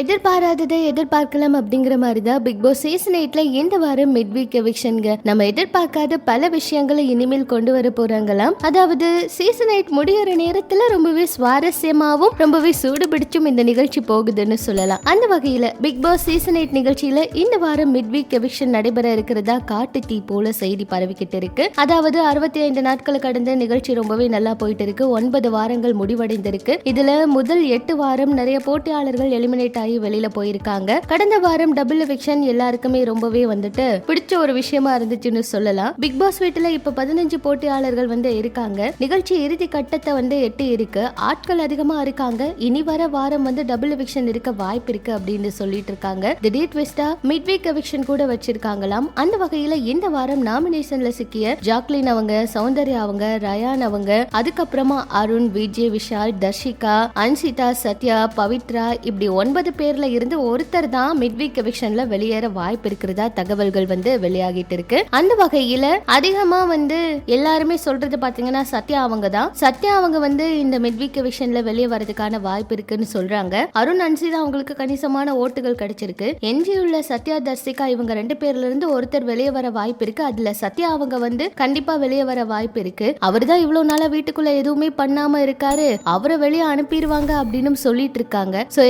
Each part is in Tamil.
எதிர்பாராததை எதிர்பார்க்கலாம் அப்படிங்கிற மாதிரி தான் பிக் பாஸ் சீசன் எயிட்ல இந்த வாரம் மிட் வீக் எவிக்ஷன்ங்க நம்ம எதிர்பார்க்காத பல விஷயங்களை இனிமேல் கொண்டு வர போறாங்களாம். அதாவது சீசன் எயிட் முடியற நேரத்துல ரொம்பவே சுவாரஸ்யமாவும் ரொம்பவே சூடு பிடிச்சும் இந்த நிகழ்ச்சி போகுதுன்னு சொல்லலாம். அந்த வகையில பிக் பாஸ் சீசன் எயிட் நிகழ்ச்சியில இந்த வாரம் மிட் வீக் எவிக்ஷன் நடைபெற இருக்கிறதா காட்டு தீ போல செய்தி பரவிக்கிட்டு இருக்கு. அதாவது அறுபத்தி ஐந்து நாட்கள் கடந்த நிகழ்ச்சி ரொம்பவே நல்லா போயிட்டு இருக்கு. ஒன்பது வாரங்கள் முடிவடைந்திருக்கு. இதுல முதல் எட்டு வாரம் நிறைய போட்டியாளர்கள் எலிமினேட் ஆகி வெளியில போயிருக்காங்க. கடந்த வாரம் டபுள் எவிக்ஷன் எல்லாருக்குமே ரொம்பவே வந்துட்டு பிடிச்ச ஒரு விஷயமா இருந்துச்சுன்னு சொல்லலாம். பிக் பாஸ் வீட்டுல இப்ப பதினஞ்சு போட்டியாளர்கள் வந்து இருக்காங்க. நிகழ்ச்சி இறுதி கட்டத்தை வந்து எட்டி இருக்கு. ஆட்கள் அதிகமா இருக்காங்க. இனி வர வாரம் வந்து டபுள் எவிக்ஷன் இருக்க வாய்ப்பு இருக்கு அப்படின்னு சொல்லிட்டு இருக்காங்க. திடீர் ட்விஸ்டா மிட் வீக் எவிக்ஷன் கூட வச்சிருக்காங்களாம். அந்த வகையில இந்த வாரம் நாமினேஷன்ல சிக்கிய ஜாக்லின் அவங்க சௌந்தர்யா அவங்க ரயான் அவங்க அதுக்கப்புறமா அருண் விஜய் விஷால் தர்ஷிகா அன்சிதா சத்யா பவித்ரா இப்படி ஒன்பது பேர்ல இருந்து ஒருத்தர் தான் மிட் வீக் எவிக்ஷன்ல வெளியேற வாய்ப்பு இருக்கிறதா தகவல்கள் வந்து வெளியாகிட்டு இருக்கு. அந்த வகையில அதிகமா வந்து எல்லாருமே சொல்றது பாத்தீங்கன்னா சத்யா அவங்க தான். சத்யா அவங்க வந்து இந்த மிட் வீக் எவிக்ஷன்ல வெளியே வரதுக்கான வாய்ப்பு இருக்குன்னு சொல்றாங்க. அருண் அன்சிதா அவங்களுக்கு கணிசமான ஓட்டுகள் கிடைச்சிருக்கு. எஞ்சியுள்ள சத்யா தர்சிகா இவங்க ரெண்டு பேர்ல இருந்து ஒருத்தர் வெளியே வர வாய்ப்பு இருக்கு. அதுல சத்யா அவங்க வந்து கண்டிப்பா வெளியே வர வாய்ப்பு இருக்கு. அவர் தான் இவ்வளவு நாளா வீட்டுக்குள்ள எதுவுமே பண்ணாம இருக்காரு. அவரை வெளியே அனுப்பிடுவாங்க அப்படின்னு சொல்லிட்டு இருக்காங்க. சோ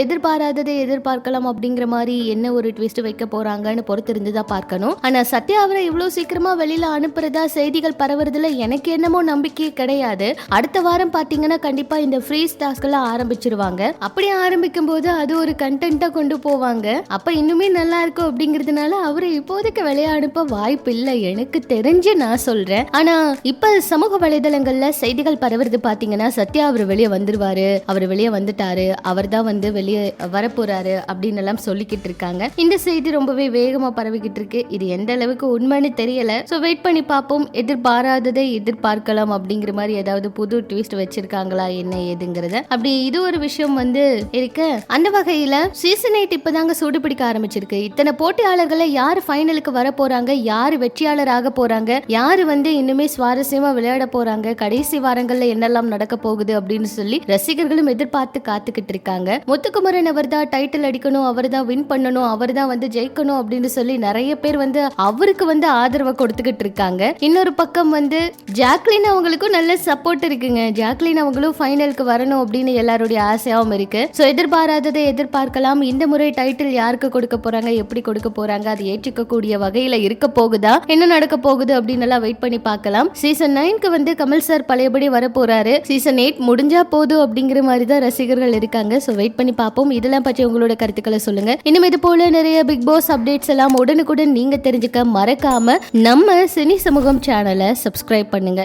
எதிர்பாராததை எதிர்பார்க்கலாம் அப்படிங்கிற மாதிரி என்ன ஒரு ட்விஸ்ட் வைக்க போறாங்கன்னு பொறுத்திருந்து தான் பார்க்கணும். ஆனா சத்யா அவரை இவ்வளவு சீக்கிரமா வெளியில அனுப்புறதா செய்திகள் பரவுறதுல எனக்கு என்னமோ நம்பிக்கையே கிடையாது. அடுத்த வாரம் பாத்தீங்கன்னா கண்டிப்பா இந்த ஃப்ரீ டாஸ்க் எல்லாம் ஆரம்பிச்சிருவாங்க. அப்படி ஆரம்பிக்கும் போது அது ஒரு கண்டென்ட்டா கொண்டு போவாங்க. அப்ப இன்னுமே நல்லா இருக்கும் அப்படிங்கறதுனால அவரை இப்போதைக்கு வெளியே அனுப்ப வாய்ப்பு இல்லை. எனக்கு தெரிஞ்சு நான் சொல்றேன். ஆனா இப்ப சமூக வலைதளங்கள்ல செய்திகள் பரவுறது பாத்தீங்கன்னா சத்யா அவர் வெளியே வந்துருவாரு. அவர் வெளியே வந்துட்டாரு. அவர் தான் வந்து வெளியே வர வரப்போறாரு அப்படின்னு எல்லாம் சொல்லிக்கிட்டு இருக்காங்க. இந்த செய்தி ரொம்பவே வேகமா பரவிக்கிட்டு இருக்கு. இது எந்த அளவுக்கு உண்மைன்னு தெரியல. சோ வெயிட் பண்ணி பார்ப்போம். எதிர்பாராததை எதிர்பார்க்கலாம் அப்படிங்கிற மாதிரி ஏதாவது புது ட்விஸ்ட் வச்சிருக்காங்களா என்ன ஏதுங்கிறத. அப்படி இது ஒரு விஷயம் வந்து இருக்கு. அந்த வகையில சீசன் எயிட் இப்பதாங்க சூடு பிடிக்க ஆரம்பிச்சிருக்கு. இத்தனை போட்டியாளர்களை யார் ஃபைனலுக்கு வர போறாங்க யார் வெற்றியாளர் ஆக போறாங்க யாரு வந்து இன்னுமே சுவாரஸ்யமா விளையாட போறாங்க கடைசி வாரங்கள்ல என்னெல்லாம் நடக்க போகுது அப்படின்னு சொல்லி ரசிகர்களும் எதிர்பார்த்து காத்துக்கிட்டு இருக்காங்க. முத்துக்குமரன் அவர் தான் டைட்டில் அடிக்கணும் அவர் தான் வின் பண்ணணும் அவர் தான் வந்து ஜெயிக்கணும் அப்படின்னு சொல்லி நிறைய பேர் வந்து அவருக்கு வந்து ஆதரவை கொடுத்துக்கிட்டு இருக்காங்க. இன்னொரு பக்கம் வந்து ஜாக்லின் அவங்களுக்கும் நல்ல சப்போர்ட் இருக்குங்க. ஜாக்லின் அவங்களும் ஃபைனலுக்கு வரணும் அப்படின்னு எல்லாருடைய ஆசையாவும் இருக்கு. ஸோ எதிர்பாராததை எதிர்பார்க்கலாம். இந்த முறை டைட்டில் யாருக்கு கொடுக்க போறாங்க எப்படி கொடுக்க போறாங்க அது ஏற்றுக்கக்கூடிய வகையில இருக்க போகுதா என்ன நடக்க போகுது அப்படின்னு எல்லாம் வெயிட் பண்ணி பார்க்கலாம். சீசன் நைன்க்கு வந்து கமல் சார் பழையபடி வர போறாரு சீசன் எயிட் முடிஞ்சா போதும் அப்படிங்கிற மாதிரி தான் ரசிகர்கள் இருக்காங்க. ஸோ வெயிட் பண்ணி பார்ப்போம். இதெல்லாம் பற்றி உங்களோட கருத்துக்களை சொல்லுங்க. இன்னும் இது போல நிறைய பிக் பாஸ் அப்டேட்ஸ் எல்லாம் உடனுக்குடன் நீங்க தெரிஞ்சுக்க மறக்காம நம்ம சினி சமூகம் சேனலை சப்ஸ்கிரைப் பண்ணுங்க.